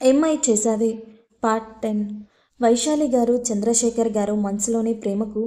MI చేశాది part ten. Vaishali garu Chandrashekar గారు మనసులోని ప్రేమకు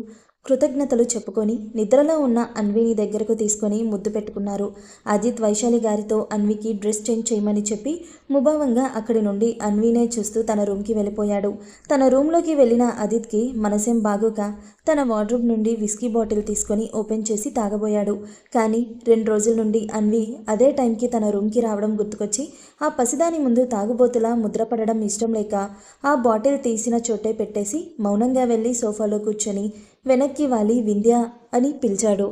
కృతజ్ఞతలు చెప్పుకొని నిద్రలో ఉన్న అన్విని దగ్గరకు తీసుకొని ముద్దు పెట్టుకున్నారు. అజిత్ వైశాలి గారితో అన్వికి డ్రెస్ చేంజ్ చేయమని చెప్పి ముభావంగా అక్కడి నుండి అన్వినే చూస్తూ తన రూమ్కి వెళ్ళిపోయాడు. తన రూమ్లోకి వెళ్ళిన అజిత్కి మనసేం బాగోక తన వార్డ్రూబ్ నుండి విస్కీ బాటిల్ తీసుకొని ఓపెన్ చేసి తాగబోయాడు. కానీ రెండు రోజుల నుండి అన్వి అదే టైంకి తన రూమ్కి రావడం గుర్తుకొచ్చి ఆ పసిదాని ముందు తాగుబోతులా ముద్రపడడం ఇష్టం లేక ఆ బాటిల్ తీసిన చోటే పెట్టేసి మౌనంగా వెళ్ళి సోఫాలో కూర్చొని వెనక్కి వాలి వింధ్య అని పిలిచాడు.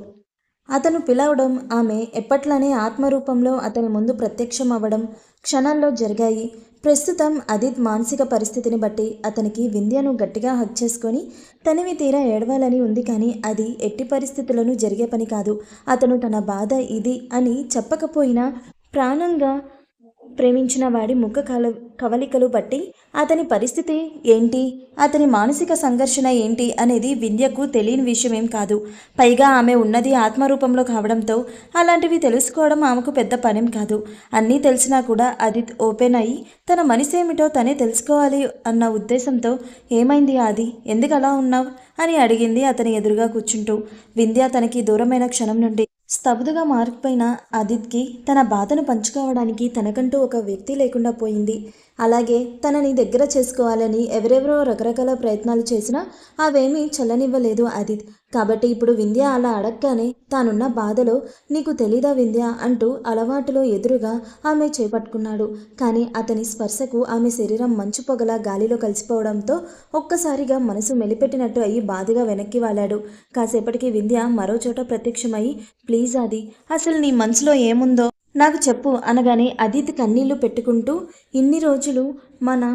అతను పిలవడం ఆమె ఎప్పట్లానే ఆత్మరూపంలో అతని ముందు ప్రత్యక్షం అవ్వడం క్షణాల్లో జరిగాయి. ప్రస్తుతం అదిత్ మానసిక పరిస్థితిని బట్టి అతనికి వింధ్యను గట్టిగా హక్ చేసుకొని తనివి తీరా ఏడవాలని ఉంది కానీ అది ఎట్టి పరిస్థితులను జరిగే పని కాదు. అతను తన బాధ ఇది అని చెప్పకపోయినా ప్రాణంగా ప్రేమించిన వాడి ముఖ కల కవలికలు బట్టి అతని పరిస్థితి ఏంటి? అతని మానసిక సంఘర్షణ ఏంటి? అనేది వింధ్యకు తెలియని విషయం కాదు. పైగా ఆమె ఉన్నది ఆత్మరూపంలో కావడంతో అలాంటివి తెలుసుకోవడం ఆమెకు పెద్ద పనేం కాదు. అన్నీ తెలిసినా కూడా అది ఓపెన్ అయ్యి తన మనసేమిటో తనే తెలుసుకోవాలి అన్న ఉద్దేశంతో ఏమైంది ఆది? ఎందుకు అలా ఉన్నావు? అని అడిగింది అతని ఎదురుగా కూర్చుంటూ. వింధ్య తనకి దూరమైన క్షణం నుండి స్తబ్దుగా మారిపోయిన అదిత్కి తన బాధను పంచుకోవడానికి తనకంటూ ఒక వ్యక్తి లేకుండా పోయింది. అలాగే తనని దగ్గర చేసుకోవాలని ఎవరెవరో రకరకాల ప్రయత్నాలు చేసినా అవేమీ చల్లనివ్వలేదు అదిత్. కాబట్టి ఇప్పుడు వింధ్య అలా అడగగానే తానున్న బాధలో నీకు తెలీదా వింధ్య అంటూ అలవాటులో ఎదురుగా ఆమె చేపట్టుకున్నాడు. కానీ అతని స్పర్శకు ఆమె శరీరం మంచు పొగలా గాలిలో కలిసిపోవడంతో ఒక్కసారిగా మనసు మెలిపెట్టినట్టు అయ్యి బాధగా వెనక్కి వాలాడు. కాసేపటికి వింధ్య మరో చోట ప్రత్యక్షమై ప్లీజ్ అది అసలు నీ మనసులో ఏముందో నాకు చెప్పు అనగానే అదిత్ కన్నీళ్ళు పెట్టుకుంటూ ఇన్ని రోజులు మన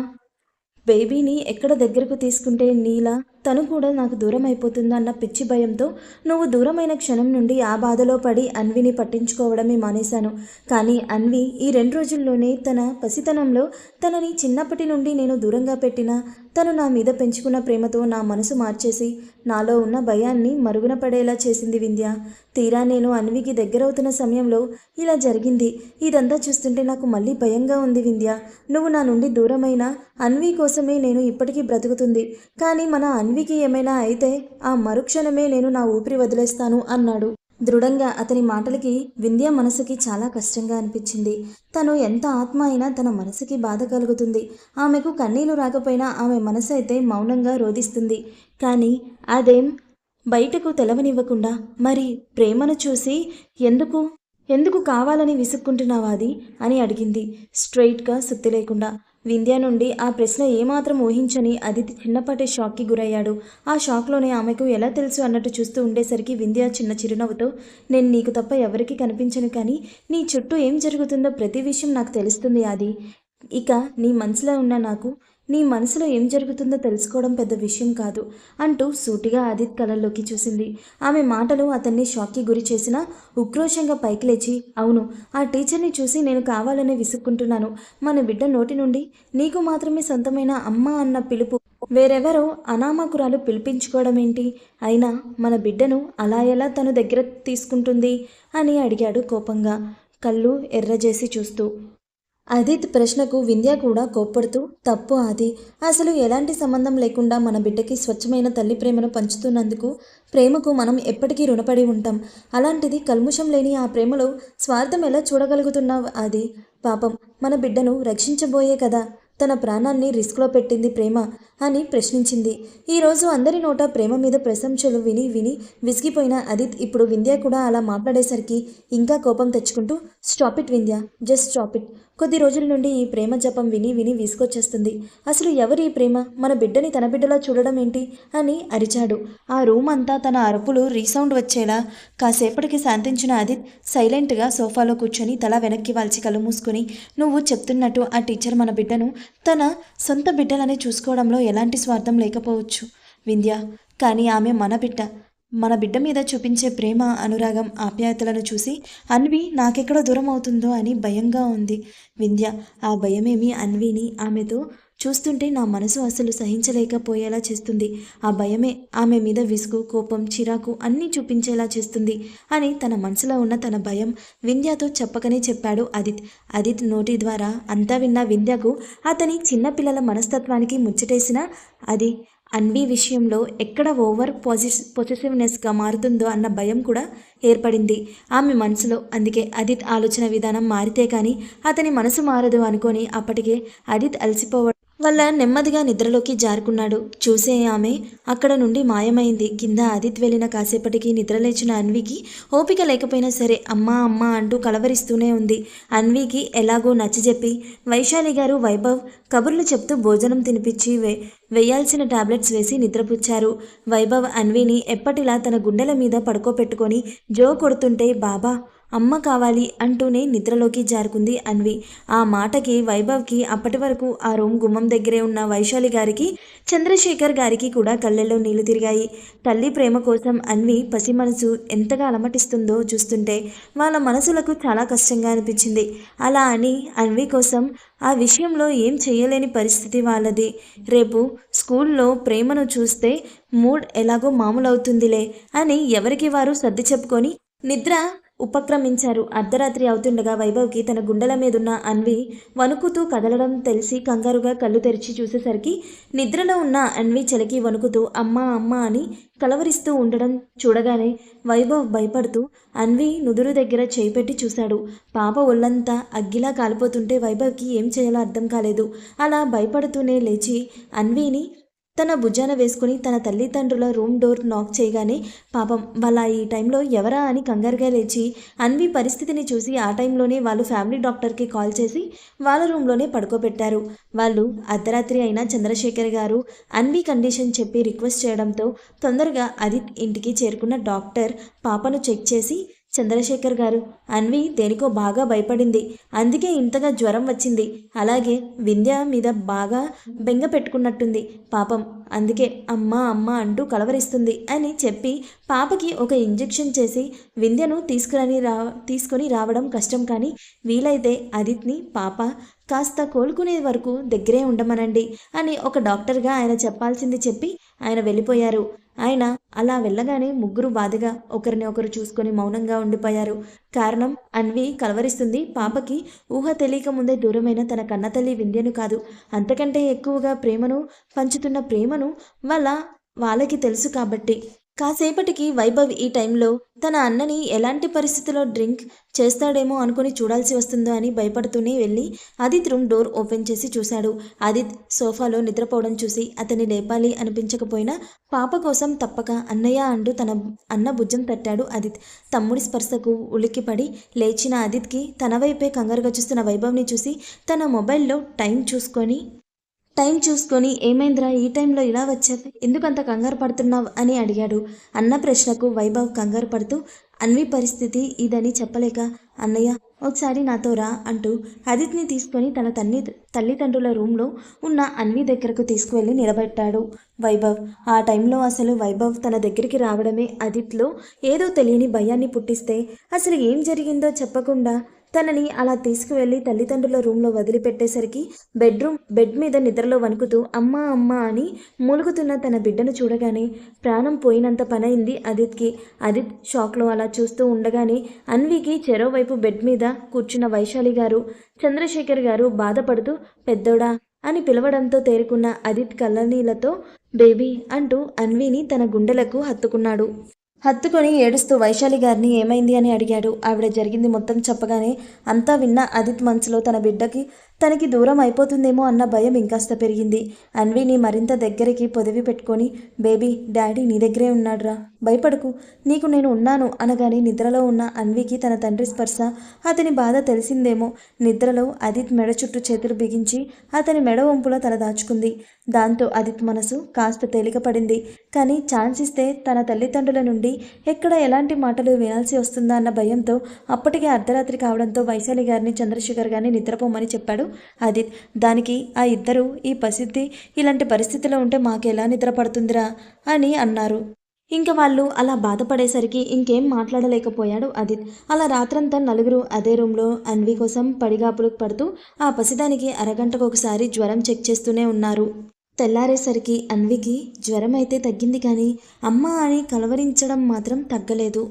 బేబీని ఎక్కడ దగ్గరకు తీసుకుంటే నీలా తను కూడా నాకు దూరం అయిపోతుందో అన్న పిచ్చి భయంతో నువ్వు దూరమైన క్షణం నుండి ఆ బాధలో పడి అన్విని పట్టించుకోవడమే మానేశాను. కానీ అన్వి ఈ రెండు రోజుల్లోనే తన పసితనంలో తనని చిన్నప్పటి నుండి నేను దూరంగా పెట్టిన తను నా మీద పెంచుకున్న ప్రేమతో నా మనసు మార్చేసి నాలో ఉన్న భయాన్ని మరుగున పడేలా చేసింది వింధ్య. తీరా నేను అన్వికి దగ్గరవుతున్న సమయంలో ఇలా జరిగింది. ఇదంతా చూస్తుంటే నాకు మళ్ళీ భయంగా ఉంది వింధ్య. నువ్వు నా నుండి దూరమైన అన్వి కోసమే నేను ఇప్పటికీ బ్రతుకుతుంది. కానీ మన అన్వికి ఏమైనా అయితే ఆ మరుక్షణమే నేను నా ఊపిరి వదిలేస్తాను అన్నాడు. దృఢంగా అతని మాటలకి వింధ్య మనసుకి చాలా కష్టంగా అనిపించింది. తను ఎంత ఆత్మ అయినా తన మనసుకి బాధ కలుగుతుంది. ఆమెకు కన్నీళ్ళు రాకపోయినా ఆమె మనసు అయితే మౌనంగా రోధిస్తుంది. కానీ అదేం బయటకు తెలవనివ్వకుండా మరి ప్రేమను చూసి ఎందుకు ఎందుకు కావాలని విసుక్కుంటున్నావా అది? అని అడిగింది. స్ట్రైట్గా సుత్తి లేకుండా. వింధ్య నుండి ఆ ప్రశ్న ఏమాత్రం ఊహించని అదితి చిన్నపాటి షాక్కి గురయ్యాడు. ఆ షాక్లోనే ఆమెకు ఎలా తెలుసు అన్నట్టు చూస్తూ ఉండేసరికి వింధ్య చిన్న చిరునవ్వుతో నేను నీకు తప్ప ఎవరికీ కనిపించను కానీ నీ చుట్టూ ఏం జరుగుతుందో ప్రతి విషయం నాకు తెలుస్తుంది అది ఇక నీ మనసులో ఉన్న నాకు నీ మనసులో ఏం జరుగుతుందో తెలుసుకోవడం పెద్ద విషయం కాదు అంటూ సూటిగా ఆదిత్ కళల్లోకి చూసింది. ఆమె మాటలు అతన్ని షాక్కి గురి చేసిన ఉక్రోషంగా పైకి లేచి అవును ఆ టీచర్ని చూసి నేను కావాలనే విసుక్కుంటున్నాను. మన బిడ్డ నోటి నుండి నీకు మాత్రమే సొంతమైన అమ్మ అన్న పిలుపు వేరెవరో అనామకురాలు పిలిపించుకోవడం ఏంటి? అయినా మన బిడ్డను అలా ఎలా తను దగ్గర తీసుకుంటుంది? అని అడిగాడు కోపంగా కళ్ళు ఎర్రజేసి చూస్తూ. అదిత్ ప్రశ్నకు వింధ్య కూడా కోప్పడుతూ తప్పు అది అసలు ఎలాంటి సంబంధం లేకుండా మన బిడ్డకి స్వచ్ఛమైన తల్లి ప్రేమను పంచుతున్నందుకు ప్రేమకు మనం ఎప్పటికీ రుణపడి ఉంటాం. అలాంటిది కల్ముషం లేని ఆ ప్రేమలో స్వార్థం ఎలా చూడగలుగుతున్నావు అది పాపం మన బిడ్డను రక్షించబోయే కదా. తన ప్రాణాన్ని రిస్క్లో పెట్టింది ప్రేమ అని ప్రశ్నించింది. ఈరోజు అందరి నోట ప్రేమ మీద ప్రశంసలు విని విని విసిగిపోయిన అదిత్ ఇప్పుడు వింధ్య కూడా అలా మాట్లాడేసరికి ఇంకా కోపం తెచ్చుకుంటూ stop it Vindhya. Just stop it. కొద్ది రోజుల నుండి ఈ ప్రేమ జపం విని విని విసుకొచ్చేస్తుంది అసలు ఎవరి ప్రేమ? మన బిడ్డని తన బిడ్డలా చూడడం ఏంటి? అని అరిచాడు. ఆ రూమ్ అంతా తన అరుపులు రీసౌండ్ వచ్చేలా. కాసేపటికి శాంతించిన ఆదిత్ సైలెంట్గా సోఫాలో కూర్చొని తల వెనక్కి వాల్చి కళ్ళు మూసుకుని నువ్వు చెప్తున్నట్టు ఆ టీచర్ మన బిడ్డను తన సొంత బిడ్డలనే చూసుకోవడంలో ఎలాంటి స్వార్థం లేకపోవచ్చు వింధ్య. కానీ ఆమె మన బిడ్డ. మన బిడ్డ మీద చూపించే ప్రేమ అనురాగం ఆప్యాయతలను చూసి అన్వి నాకెక్కడ దూరం అవుతుందో అని భయంగా ఉంది. వింధ్య ఆ భయమేమి అన్విని ఆమెతో చూస్తుంటే నా మనసు అసలు సహించలేకపోయేలా చేస్తుంది. ఆ భయమే ఆమె మీద విసుగు కోపం చిరాకు అన్నీ చూపించేలా చేస్తుంది అని తన మనసులో ఉన్న తన భయం వింధ్యతో చెప్పకనే చెప్పాడు అదిత్. అదిత్ నోటి ద్వారా అంతా విన్న వింధ్యకు అతని చిన్నపిల్లల మనస్తత్వానికి ముచ్చటేసిన అది అన్వి విషయంలో ఎక్కడ ఓవర్ పాజిస్ పొసెసివ్నెస్గా మారుతుందో అన్న భయం కూడా ఏర్పడింది. ఆమె మనసులో అందుకే అదిత్ ఆలోచన విధానం మారితే కానీ అతని మనసు మారదు అనుకొని అప్పటికే అదిత్ అలసిపోవడం వల్ల నెమ్మదిగా నిద్రలోకి జారుకున్నాడు. చూసే ఆమె అక్కడ నుండి మాయమైంది. కింద ఆదిత్ వెళ్ళిన కాసేపటికి నిద్రలేచిన అన్వికి ఓపిక లేకపోయినా సరే అమ్మా అమ్మా అంటూ కలవరిస్తూనే ఉంది. అన్వికి ఎలాగో నచ్చజెప్పి వైశాలి గారు వైభవ్ కబుర్లు చెప్తూ భోజనం తినిపించి వే వేయాల్సిన టాబ్లెట్స్ వేసి నిద్రపుచ్చారు. వైభవ్ అన్విని ఎప్పటిలా తన గుండెల మీద పడుకోపెట్టుకొని జో కొడుతుంటే బాబా అమ్మ కావాలి అంటూనే నిద్రలోకి జారుకుంది అన్వి. ఆ మాటకి వైభవ్కి అప్పటి వరకు ఆ రూమ్ గుమ్మం దగ్గరే ఉన్న వైశాలి గారికి చంద్రశేఖర్ గారికి కూడా కళ్ళల్లో నీళ్ళు తిరిగాయి. తల్లి ప్రేమ కోసం అన్వి పసి మనసు ఎంతగా అలమటిస్తుందో చూస్తుంటే వాళ్ళ మనసులకు చాలా కష్టంగా అనిపించింది. అలా అని అన్వి కోసం ఆ విషయంలో ఏం చేయలేని పరిస్థితి వాళ్ళది. రేపు స్కూల్లో ప్రేమను చూస్తే మూడ్ ఎలాగో మామూలవుతుందిలే అని ఎవరికి వారు సర్ది చెప్పుకొని నిద్ర ఉపక్రమించారు. అర్ధరాత్రి అవుతుండగా వైభవ్కి తన గుండెల మీదున్న అన్వి వణుకుతూ కదలడం తెలిసి కంగారుగా కళ్ళు తెరిచి చూసేసరికి నిద్రలో ఉన్న అన్వి చలికి వణుకుతూ అమ్మా అమ్మ అని కలవరిస్తూ ఉండడం చూడగానే వైభవ్ భయపడుతూ అన్వి నుదురు దగ్గర చేయి పెట్టి చూశాడు. పాప ఒళ్ళంతా అగ్గిలా కాలిపోతుంటే వైభవ్కి ఏం చేయాలో అర్థం కాలేదు. అలా భయపడుతూనే లేచి అన్విని తన భుజాన వేసుకుని తన తల్లిదండ్రుల రూమ్ డోర్ నాక్ చేయగానే పాపం వాళ్ళ ఈ టైంలో ఎవరా అని కంగారుగా లేచి అన్వి పరిస్థితిని చూసి ఆ టైంలోనే వాళ్ళు ఫ్యామిలీ డాక్టర్కి కాల్ చేసి వాళ్ళ రూమ్లోనే పడుకోబెట్టారు. వాళ్ళు అర్ధరాత్రి అయినా చంద్రశేఖర్ గారు అన్వి కండిషన్ చెప్పి రిక్వెస్ట్ చేయడంతో తొందరగా అదిత్ ఇంటికి చేరుకున్న డాక్టర్ పాపను చెక్ చేసి చంద్రశేఖర్ గారు. అన్వి దేనికో బాగా భయపడింది. అందుకే ఇంతగా జ్వరం వచ్చింది. అలాగే వింధ్య మీద బాగా బెంగ పెట్టుకున్నట్టుంది. పాపం. అందుకే అమ్మ అమ్మ అంటూ కలవరిస్తుంది అని చెప్పి పాపకి ఒక ఇంజెక్షన్ చేసి వింధ్యను తీసుకురని రా తీసుకొని రావడం కష్టం కానీ వీలైతే అదిత్ని పాప కాస్త కోలుకునే వరకు దగ్గరే ఉండమనండి అని ఒక డాక్టర్గా ఆయన చెప్పాల్సింది చెప్పి ఆయన వెళ్ళిపోయారు. ఆయన అలా వెళ్ళగానే ముగ్గురు బాధగా ఒకరిని ఒకరు చూసుకొని మౌనంగా ఉండిపోయారు. కారణం అన్వి కలవరిస్తుంది పాపకి ఊహ తెలియక ముందే దూరమైన తన కన్నతల్లి వింధ్యను కాదు. అంతకంటే ఎక్కువగా ప్రేమను పంచుతున్న ప్రేమను వాళ్ళ వాళ్ళకి తెలుసు కాబట్టి. కాసేపటికి వైభవ్ ఈ టైంలో తన అన్నని ఎలాంటి పరిస్థితిలో డ్రింక్ చేస్తాడేమో అనుకుని చూడాల్సి వస్తుందో అని భయపడుతూనే వెళ్ళి ఆదిత్ రూమ్ డోర్ ఓపెన్ చేసి చూశాడు. ఆదిత్ సోఫాలో నిద్రపోవడం చూసి అతన్ని లేపాలి అనిపించకపోయినా పాప కోసం తప్పక అన్నయ్య అంటూ తన అన్న భుజం తట్టాడు ఆదిత్. తమ్ముడి స్పర్శకు ఉలిక్కిపడి లేచిన ఆదిత్కి తన వైపే కంగారుగా చూస్తున్న వైభవ్ని చూసి తన మొబైల్లో టైం చూసుకొని టైం చూసుకొని ఏమైందిరా ఈ టైంలో ఇలా వచ్చావు? ఎందుకంత కంగారు పడుతున్నావు? అని అడిగాడు. అన్న ప్రశ్నకు వైభవ్ కంగారు పడుతూ అన్వి పరిస్థితి ఇదని చెప్పలేక అన్నయ్య ఒకసారి నాతో రా అంటూ అదిత్ని తీసుకొని తన తల్లి తల్లిదండ్రుల రూమ్లో ఉన్న అన్వి దగ్గరకు తీసుకువెళ్ళి నిలబెట్టాడు వైభవ్. ఆ టైంలో అసలు వైభవ్ తన దగ్గరికి రావడమే అదిత్లో ఏదో తెలియని భయాన్ని పుట్టిస్తే అసలు ఏం జరిగిందో చెప్పకుండా తనని అలా తీసుకువెళ్ళి తల్లిదండ్రుల రూమ్లో వదిలిపెట్టేసరికి బెడ్రూమ్ బెడ్ మీద నిద్రలో వణుకుతూ అమ్మా అమ్మా అని మూలుగుతున్న తన బిడ్డను చూడగానే ప్రాణం పోయినంత పనైంది అదిత్కి. అదిత్ షాక్లో అలా చూస్తూ ఉండగానే అన్వికి చెరోవైపు బెడ్ మీద కూర్చున్న వైశాలి గారు చంద్రశేఖర్ గారు బాధపడుతూ పెద్దోడా అని పిలవడంతో తేరుకున్న అదిత్ కళ్ళనీళ్ళతో బేబీ అంటూ అన్విని తన గుండెలకు హత్తుకున్నాడు. హత్తుకొని ఏడుస్తూ వైశాలి గారిని ఏమైంది అని అడిగాడు. ఆవిడ జరిగింది మొత్తం చెప్పగానే అంతా విన్న అదిత్ మనసులో తన బిడ్డకి తనకి దూరం అయిపోతుందేమో అన్న భయం ఇంకాస్త పెరిగింది. అన్విని మరింత దగ్గరికి పొదివి పెట్టుకొని బేబీ డాడీ నీ దగ్గరే ఉన్నాడురా. భయపడకు. నీకు నేను ఉన్నాను అనగానే నిద్రలో ఉన్న అన్వికి తన తండ్రి స్పర్శ అతని బాధ తెలిసిందేమో. నిద్రలో అదిత్ మెడ చుట్టూ చేతులు బిగించి అతని మెడ వంపులో తల దాచుకుంది. దాంతో అదిత్ మనసు కాస్త తేలికపడింది కానీ ఛాన్స్ ఇస్తే తన తల్లిదండ్రుల నుండి ఎక్కడ ఎలాంటి మాటలు వినాల్సి వస్తుందా అన్న భయంతో అప్పటికే అర్ధరాత్రి కావడంతో వైశాలి గారిని చంద్రశేఖర్ గారిని నిద్రపోమని చెప్పాడు. అదిత్ దానికి ఆ ఇద్దరు ఈ పసిద్ధి ఇలాంటి పరిస్థితిలో ఉంటే మాకెలా నిద్ర పడుతుందిరా అని అన్నారు. ఇంకా వాళ్ళు అలా బాధపడేసరికి ఇంకేం మాట్లాడలేకపోయాడు అదిత్ అలా రాత్రంతా నలుగురు అదే రూమ్లో అన్వి కోసం పడిగాపులు పడుతూ ఆ పసిదానికి అరగంటకు ఒకసారి జ్వరం చెక్ చేస్తూనే ఉన్నారు. తెల్లారేసరికి అన్వికి జ్వరం అయితే తగ్గింది కానీ అమ్మ అని కలవరించడం మాత్రం తగ్గలేదు.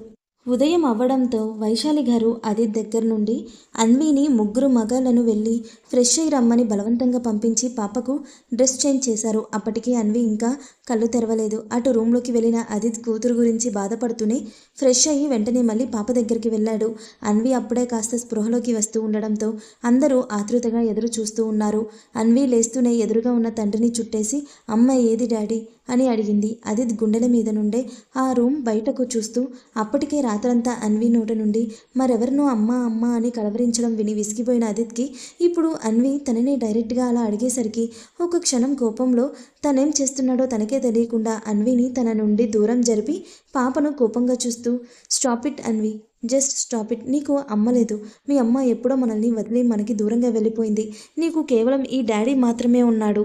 ఉదయం అవ్వడంతో వైశాలి గారు అదిత్ దగ్గర నుండి అన్విని ముగ్గురు మగాళ్ళను వెళ్ళి ఫ్రెష్ అయి రమ్మని బలవంతంగా పంపించి పాపకు డ్రెస్ చేంజ్ చేశారు. అప్పటికి అన్వి ఇంకా కళ్ళు తెరవలేదు. అటు రూమ్లోకి వెళ్ళిన అదిత్ కూతురు గురించి బాధపడుతూనే ఫ్రెష్ అయ్యి వెంటనే మళ్ళీ పాప దగ్గరికి వెళ్ళాడు. అన్వి అప్పుడే కాస్త స్పృహలోకి వస్తూ ఉండడంతో అందరూ ఆతృతగా ఎదురు చూస్తూ ఉన్నారు. అన్వి లేస్తూనే ఎదురుగా ఉన్న తండ్రిని చుట్టేసి అమ్మ ఏది డాడీ? అని అడిగింది. అదిత్ గుండెల మీద నుండే ఆ రూమ్ బయటకు చూస్తూ అప్పటికే రాత్రంతా అన్వి నోట నుండి మరెవరినో అమ్మ అమ్మ అని కలవరించడం విని విసిగిపోయిన అదిత్కి ఇప్పుడు అన్వి తనని డైరెక్ట్గా అలా అడిగేసరికి ఒక క్షణం కోపంలో తనేం చేస్తున్నాడో తనకే తెలియకుండా అన్విని తన నుండి దూరం జరిపి పాపను కోపంగా చూస్తూ stop it Anvi just stop it. నీకు అమ్మలేదు మీ అమ్మ ఎప్పుడో మనల్ని వదిలి మనకి దూరంగా వెళ్ళిపోయింది. నీకు కేవలం ఈ డాడీ మాత్రమే ఉన్నాడు.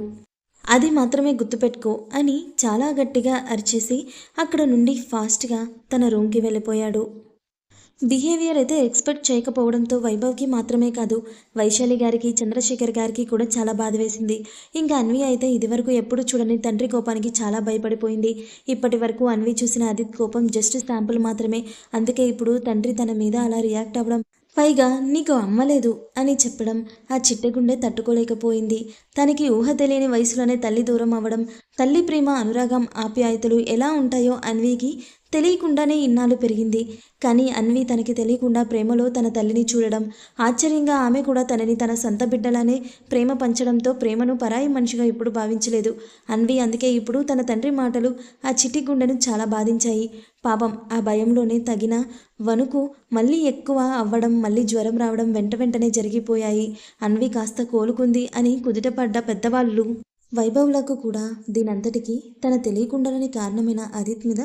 అది మాత్రమే గుర్తుపెట్టుకో అని చాలా గట్టిగా అరిచేసి అక్కడ నుండి ఫాస్ట్గా తన రూమ్కి వెళ్ళిపోయాడు. బిహేవియర్ అయితే ఎక్స్పెక్ట్ చేయకపోవడంతో వైభవ్కి మాత్రమే కాదు వైశాలి గారికి చంద్రశేఖర్ గారికి కూడా చాలా బాధ వేసింది. ఇంకా అన్వి అయితే ఇదివరకు ఎప్పుడు చూడని తండ్రి కోపానికి చాలా భయపడిపోయింది. ఇప్పటి వరకు అన్వి చూసిన అదిత్ కోపం జస్ట్ శాంపుల్ మాత్రమే. అందుకే ఇప్పుడు తండ్రి తన మీద అలా రియాక్ట్ అవ్వడం పైగా నీకు అమ్మలేదు అని చెప్పడం ఆ చిట్టగుండె తట్టుకోలేకపోయింది. తనకి ఊహ తెలియని వయసులోనే తల్లి దూరం అవ్వడం తల్లి ప్రేమ అనురాగం ఆప్యాయతలు ఎలా ఉంటాయో అన్వీకి తెలియకుండానే ఇన్నాళ్ళు పెరిగింది. కానీ అన్వి తనకి తెలియకుండా ప్రేమలో తన తల్లిని చూడడం ఆశ్చర్యంగా ఆమె కూడా తనని తన సొంత బిడ్డలానే ప్రేమ పంచడంతో ప్రేమను పరాయి మనిషిగా ఎప్పుడు భావించలేదు. అన్వి అందుకే ఇప్పుడు తన తండ్రి మాటలు ఆ చిట్టి గుండెను చాలా బాధించాయి. పాపం ఆ భయంలోనే తగిన వణుకు మళ్ళీ ఎక్కువ అవ్వడం మళ్ళీ జ్వరం రావడం వెంట వెంటనే జరిగిపోయాయి. అన్వి కాస్త కోలుకుంది అని కుదుటపడ్డ పెద్దవాళ్ళు వైభవ్లకు కూడా దీనంతటికీ తన తెలియకుండాలని కారణమైన అదిత్ మీద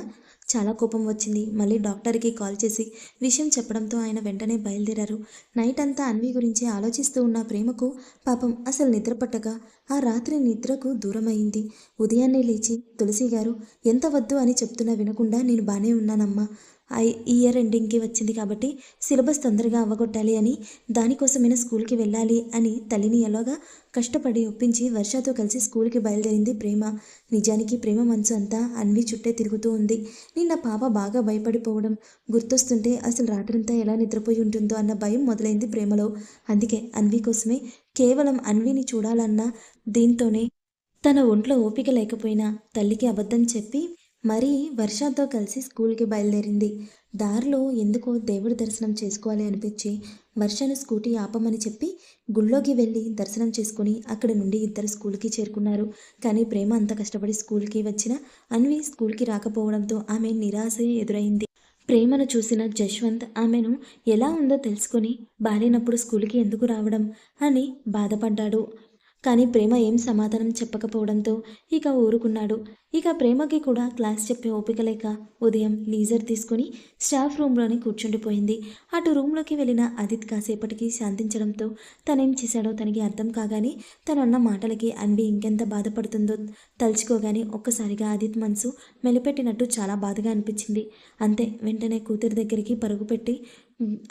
చాలా కోపం వచ్చింది. మళ్ళీ డాక్టర్కి కాల్ చేసి విషయం చెప్పడంతో ఆయన వెంటనే బయలుదేరారు. నైట్ అంతా అన్వి గురించి ఆలోచిస్తూ ఉన్న ప్రేమకు పాపం అసలు నిద్ర పట్టగా ఆ రాత్రి నిద్రకు దూరమైంది. ఉదయాన్నే లేచి తులసి గారు ఎంత వద్దు అని చెప్తున్నా వినకుండా నేను బాగానే ఉన్నానమ్మా. ఇయర్ ఎండింగ్కి వచ్చింది కాబట్టి సిలబస్ తొందరగా అవ్వగొట్టాలి అని దానికోసమైనా స్కూల్కి వెళ్ళాలి అని తల్లిని ఎలాగా కష్టపడి ఒప్పించి వర్షతో కలిసి స్కూల్కి బయలుదేరింది ప్రేమ. నిజానికి ప్రేమ మనసు అంతా అన్వి చుట్టే తిరుగుతూ ఉంది. నిన్న పాప బాగా భయపడిపోవడం గుర్తొస్తుంటే అసలు రాత్రంతా ఎలా నిద్రపోయి ఉంటుందో అన్న భయం మొదలైంది ప్రేమలో. అందుకే అన్వి కోసమే కేవలం అన్విని చూడాలన్న దీంతోనే తన ఒంట్లో ఓపిక లేకపోయినా తల్లికి అబద్ధం చెప్పి మరి వర్షాతో కలిసి స్కూల్కి బయలుదేరింది. దారిలో ఎందుకో దేవుడి దర్శనం చేసుకోవాలి అనిపించి వర్షను స్కూటీ ఆపమని చెప్పి గుళ్ళోకి వెళ్ళి దర్శనం చేసుకుని అక్కడ నుండి ఇద్దరు స్కూల్కి చేరుకున్నారు. కానీ ప్రేమ అంత కష్టపడి స్కూల్కి వచ్చిన అన్వి స్కూల్కి రాకపోవడంతో ఆమె నిరాశ ఎదురైంది. ప్రేమను చూసిన జశ్వంత్ ఆమెను ఎలా ఉందో తెలుసుకొని బాలేనప్పుడు స్కూల్కి ఎందుకు రావడం? అని బాధపడ్డాడు. కానీ ప్రేమ ఏం సమాధానం చెప్పకపోవడంతో ఇక ఊరుకున్నాడు. ఇక ప్రేమకి కూడా క్లాస్ చెప్పే ఓపిక లేక ఉదయం లీజర్ తీసుకుని స్టాఫ్ రూమ్లోనే కూర్చుండిపోయింది. అటు రూమ్లోకి వెళ్ళిన అదిత్ కాసేపటికి శాంతించడంతో తనేం చేశాడో తనకి అర్థం కాగానే తనన్న మాటలకి అన్వి ఇంకెంత బాధపడుతుందో తలుచుకోగానే ఒక్కసారిగా అదిత్ మనసు మెలిపెట్టినట్టు చాలా బాధగా అనిపించింది. అంతే వెంటనే కూతురి దగ్గరికి పరుగుపెట్టి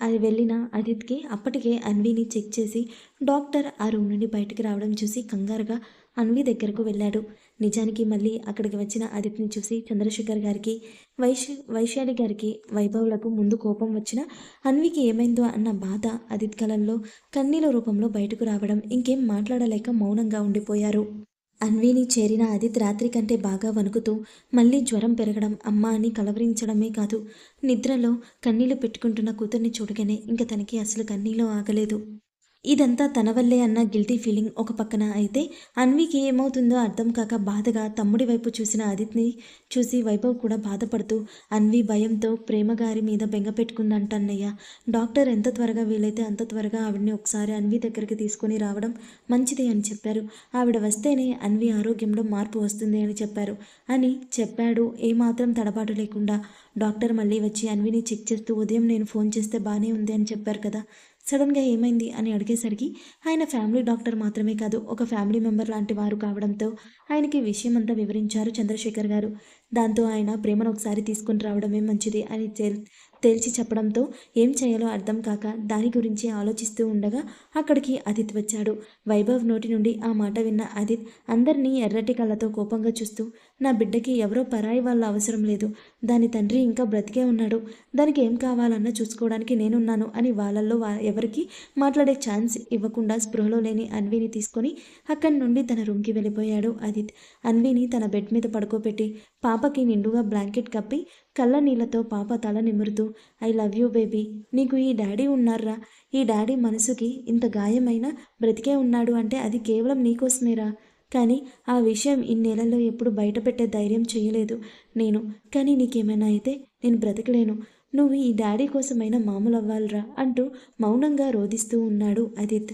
అది వెళ్ళిన అదిత్కి అప్పటికే అన్విని చెక్ చేసి డాక్టర్ ఆ రూమ్ నుండి బయటకు రావడం చూసి కంగారుగా అన్వి దగ్గరకు వెళ్ళాడు. నిజానికి మళ్ళీ అక్కడికి వచ్చిన అదిత్ని చూసి చంద్రశేఖర్ గారికి వైశ వైశాలి గారికి వైభవులకు ముందు కోపం వచ్చిన అన్వికి ఏమైందో అన్న బాధ అదిత్ కళల్లో కన్నీల రూపంలో బయటకు రావడం ఇంకేం మాట్లాడలేక మౌనంగా ఉండిపోయారు. అన్విని చేరిన అదిత్ రాత్రి కంటే బాగా వణుకుతూ మళ్ళీ జ్వరం పెరగడం అమ్మ అని కలవరించడమే కాదు నిద్రలో కన్నీళ్ళు పెట్టుకుంటున్న కూతుర్ని చూడగానే ఇంక తనకి అసలు కన్నీళ్ళు ఆగలేదు. ఇదంతా తన వల్లే అన్న గిల్టీ ఫీలింగ్ ఒక పక్కన అయితే అన్వికి ఏమవుతుందో అర్థం కాక బాధగా తమ్ముడి వైపు చూసిన అదిత్ని చూసి వైభవ్ కూడా బాధపడుతూ అన్వి భయంతో ప్రేమగారి మీద బెంగ పెట్టుకుందంటన్నయ్య. డాక్టర్ ఎంత త్వరగా వీలైతే అంత త్వరగా ఆవిడని ఒకసారి అన్వి దగ్గరికి తీసుకొని రావడం మంచిది అని చెప్పారు. ఆవిడ వస్తేనే అన్వి ఆరోగ్యంలో మార్పు వస్తుంది అని చెప్పారు. అని చెప్పాడు. ఏమాత్రం తడబాటు లేకుండా డాక్టర్ మళ్ళీ వచ్చి అన్విని చెక్ చేస్తూ ఉదయం నేను ఫోన్ చేస్తే బాగానే ఉంది అని చెప్పారు కదా. సడన్గా ఏమైంది అని అడిగేసరికి ఆయన ఫ్యామిలీ డాక్టర్ మాత్రమే కాదు ఒక ఫ్యామిలీ మెంబర్ లాంటి వారు కావడంతో ఆయనకి విషయం అంతా వివరించారు చంద్రశేఖర్ గారు. దాంతో ఆయన ప్రేమను ఒకసారి తీసుకుని రావడమే మంచిది అని తేల్చి చెప్పడంతో ఏం చేయాలో అర్థం కాక దాని గురించి ఆలోచిస్తూ ఉండగా అక్కడికి అదిత్ వచ్చాడు. వైభవ్ నోటి నుండి ఆ మాట విన్న అదిత్ అందరినీ ఎర్రటి కళ్ళతో కోపంగా చూస్తూ నా బిడ్డకి ఎవరో పరాయి వాళ్ళ అవసరం లేదు. దాని తండ్రి ఇంకా బ్రతికే ఉన్నాడు. దానికి ఏం కావాలన్నా చూసుకోవడానికి నేనున్నాను అని వాళ్ళల్లో వా- ఎవరికి మాట్లాడే ఛాన్స్ ఇవ్వకుండా స్పృహలో లేని అన్విని తీసుకొని అక్కడి నుండి తన రూమ్కి వెళ్ళిపోయాడు అదిత్. అన్విని తన బెడ్ మీద పడుకోబెట్టి పాపకి నిండుగా బ్లాంకెట్ కప్పి కళ్ళ నీళ్ళతో పాప తల నిమురుతూ ఐ లవ్ యూ బేబీ నీకు ఈ డాడీ ఉన్నారా ఈ డాడీ మనసుకి ఇంత గాయమైన బ్రతికే ఉన్నాడు అంటే అది కేవలం నీకోసమేరా కానీ ఆ విషయం ఇన్నేళ్ళలో ఎప్పుడు బయటపెట్టే ధైర్యం చేయలేదు నేను. కానీ నీకేమైనా అయితే నేను బ్రతకలేను. నువ్వు ఈ డాడీ కోసమైనా మామూలు అవ్వాలిరా అంటూ మౌనంగా రోధిస్తూ ఉన్నాడు అదిత్.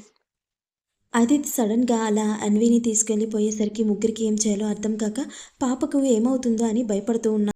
అదిత్ సడన్గా అలా అన్విని తీసుకెళ్ళిపోయేసరికి ముగ్గురికి ఏం చేయాలో అర్థం కాక పాపకు ఏమవుతుందో అని భయపడుతూ ఉన్నారు